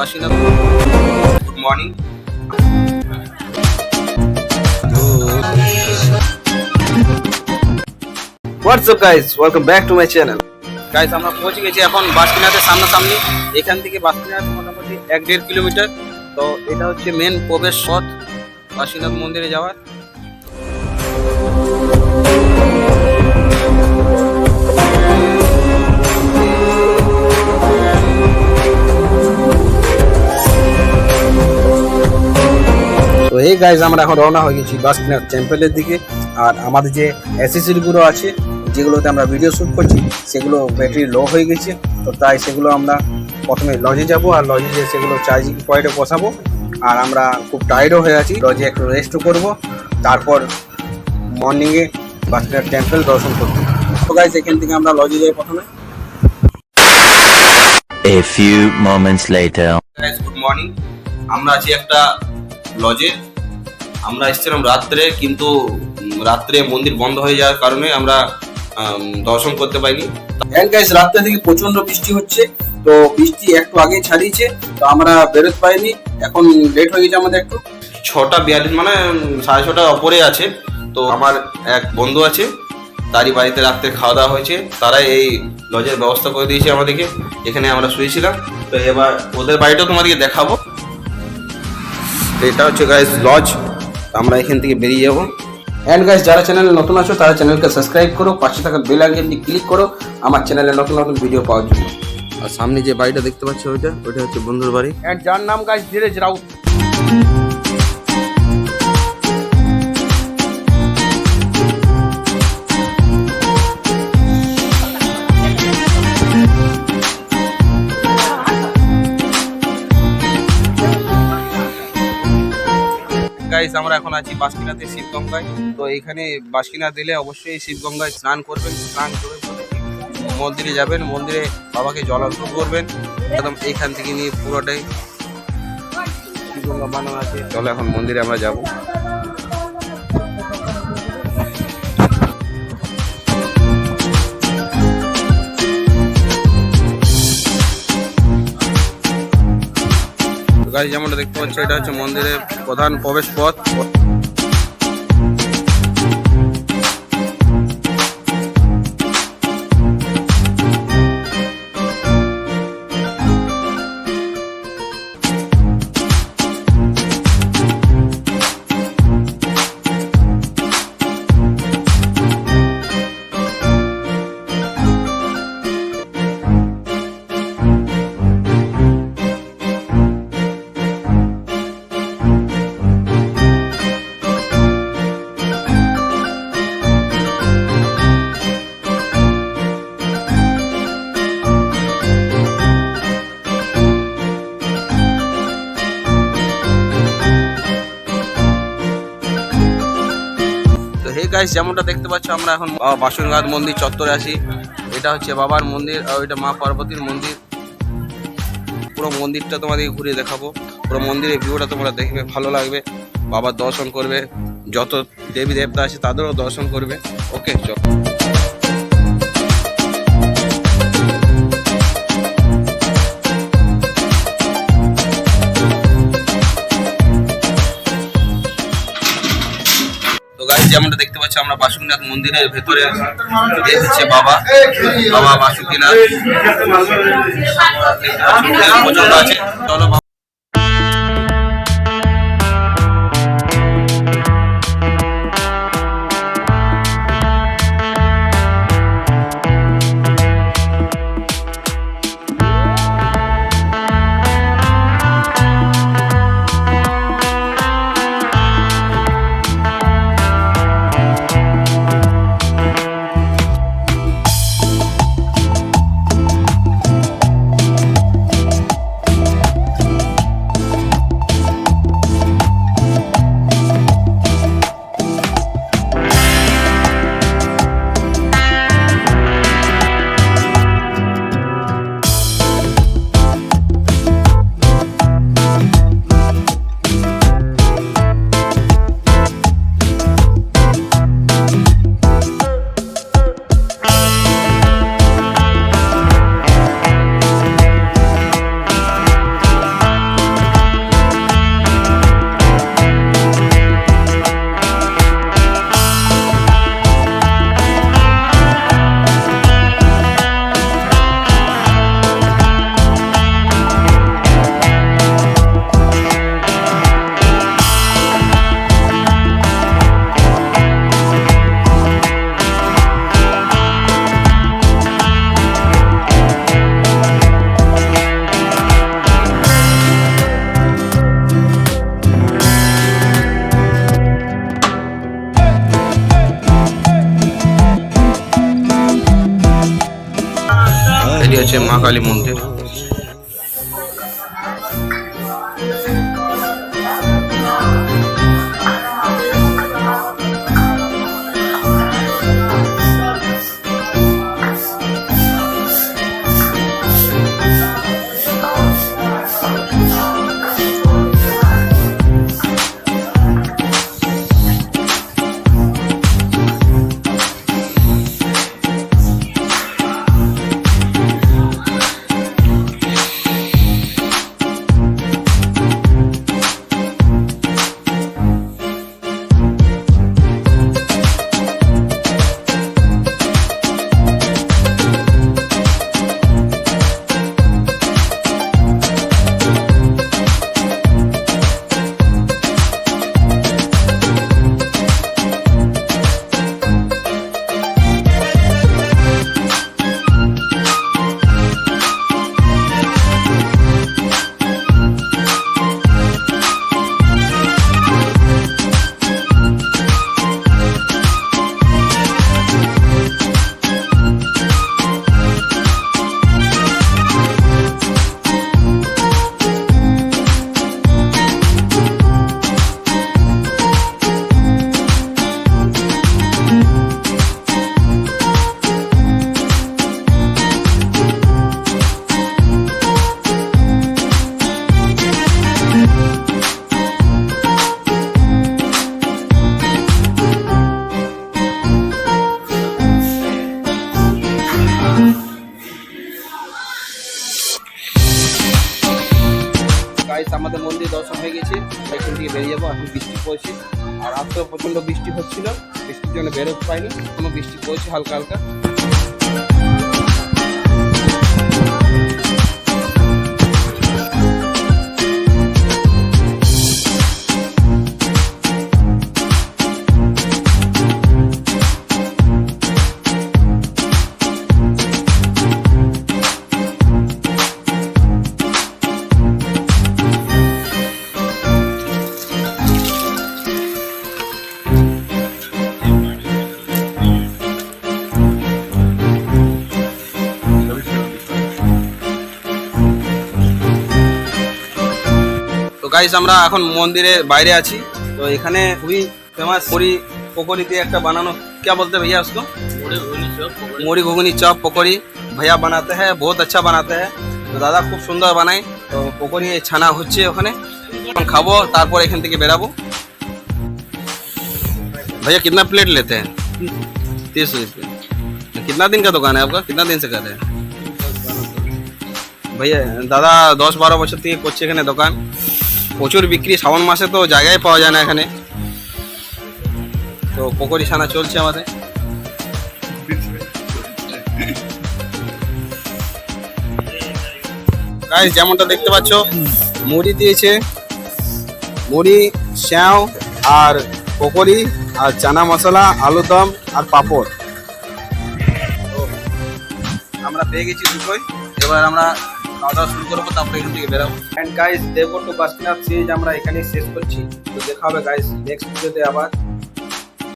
Kashinath good morning WhatsApp guys welcome back to my channel guys আমরা পৌঁছে গেছি এখন বাসকিনাথের সামনাসামনি। এখান থেকে বাসকিনাথ মোটামুটি এক দেড় কিলোমিটার। তো এটা হচ্ছে মেন প্রবেশ পথ কাশীনাথ মন্দিরে যাওয়ার। এই গাইজ আমরা এখন রওনা হয়ে গেছি বাসকিনাথ টেম্পলের দিকে। আর আমাদের যে অ্যাসেসরিগুলো আছে যেগুলোতে আমরা ভিডিও শ্যুট করছি সেগুলো ব্যাটারি লো হয়ে গেছে। তো তাই সেগুলো আমরা প্রথমে লজে যাব আর লজে গিয়ে সেগুলো চার্জিং পয়েন্টে বসাবো। আর আমরা খুব টায়ার্ডও হয়ে আছি। লজে একটু রেস্টও করব। তারপর মর্নিংয়ে বাসকিনাথ টেম্পল দর্শন করব। তো গাইজ এখান থেকে আমরা লজে যাই প্রথমে। A few moments later. Guys good morning আমরা আছি একটা লজে আমরা এসেছিলাম রাত্রে কিন্তু রাত্রে মন্দির বন্ধ হয়ে যাওয়ার কারণে আমরা দর্শন করতে পারিনি। গাইস রাত্রে থেকে প্রচণ্ড বৃষ্টি হচ্ছে তো বৃষ্টি একটু আগে ছাড়িয়েছে তো আমরা বেরোতে পারিনি। এখন লেট হয়ে গেছে আমাদের একটু। ছটা বিয়াল্লিশ মানে সাড়ে ছটা ওপরে আছে। তো আমার এক বন্ধু আছে তারই বাড়িতে রাত্রে খাওয়া দাওয়া হয়েছে। তারাই এই লজের ব্যবস্থা করে দিয়েছে আমাদেরকে এখানে আমরা শুয়েছিলাম। তো এবার ওদের বাড়িটাও তোমাদেরকে দেখাবো। এটা হচ্ছে গাইস লজ আমরা এখান থেকে বেরিয়ে যাব। অ্যান্ড গাইস যারা চ্যানেলে নতুন আছো, তারা চ্যানেলকে সাবস্ক্রাইব করো, পাশে থাকা বেল আইকনটি ক্লিক করো, আমার চ্যানেলে নতুন নতুন ভিডিও পাওয়ার জন্য। আর সামনে যে বাড়িটা দেখতে পাচ্ছ ওইটা ওইটা হচ্ছে বন্ধুর বাড়ি। অ্যান্ড যার নাম গাইস ধীরেজ রাউত। গাইস আমরা এখন আছি বাসকিনাথে শিবগঙ্গায়। তো এখানে বাসকিনা দিলে অবশ্যই শিবগঙ্গায় স্নান করবেন। স্নান করে মন্দিরে যাবেন। মন্দিরে বাবাকে জল অর্পণ করবেন। একদম এইখান থেকে নিয়ে পুরোটাই শিবগঙ্গা বানানো আছে। চলো এখন মন্দিরে আমরা যাব। যেমনটা দেখতে পাচ্ছ, এটা হচ্ছে মন্দিরের প্রধান প্রবেশ পথ গাইস যেমনটা দেখতে পাচ্ছ, আমরা এখন বাসনঘাট মন্দির চত্বরে আছি। এটা হচ্ছে বাবার মন্দির, আর এটা মা পার্বতীর মন্দির। পুরো মন্দিরটা তোমাদেরকে ঘুরিয়ে দেখাবো। পুরো মন্দিরের ভিউটা তোমরা দেখবে, ভালো লাগবে। বাবার দর্শন করবে, যত দেবী দেবতা আছে তাদেরও দর্শন করবে। ওকে চল। যেমনটা দেখতে পাচ্ছি আমরা বাসুকিনাথ মন্দিরের ভেতরে হচ্ছে বাবা বাবা বাসুকিনাথ। প্রচণ্ড আছে। চলো বাবা। হচ্ছে আমাদের মন্দির দর্শন হয়ে গেছে, এখান থেকে বেরিয়ে যাব, এখন বৃষ্টি পড়ছে। আর তো প্রচণ্ড বৃষ্টি হচ্ছিল, বৃষ্টির জন্য বেরোতে পাইনি কোনো বৃষ্টি পড়ছে হালকা হালকা। গাইস আমরা এখন মন্দিরের বাইরে আছি তো এখানে খুবই ফেমাস মুড়ি পকোড়ি দিয়ে একটা বানানো क्या बोलते हैं भैया उसको মুড়ি ঘুগনি চপ পকোড়ি भैया बनाते हैं बहुत अच्छा बनाते हैं তো দাদা খুব সুন্দর বানায় তো পকোড়ি ছানা হচ্ছে ওখানে এখন খাবো তারপর এখান থেকে বেরাবো भैया कितना प्लेट लेते हैं तीस रुपये कितना दिन का दुकान है आपका कितना दिन से कर रहे हैं ভাইয়া দাদা দশ বারো বছর থেকে করছে এখানে দোকান প্রচুর বিক্রি, শ্রাবণ মাসে তো জায়গায় পাওয়া যায় না এখানে। তো পকোড়ি ছানা চলছে আমাদের। গাইস যেমনটা দেখতে পাচ্ছ, মুড়ি দিয়েছে। মুড়ি শ্যাও আর পকোড়ি আর চানা মশলা আলু দম আর পাঁপড়। আমরা পেয়ে গেছি দুটোই। এবার আমরা খাওয়া শুরু করব, তারপরে এখান থেকে বেরাবো। অ্যান্ড গাইস দেবগড় টু বাসকিনাথ সিরিজ আমরা এখানেই শেষ করছি। তো দেখা হবে গাইস নেক্সট ভিডিওতে আবার।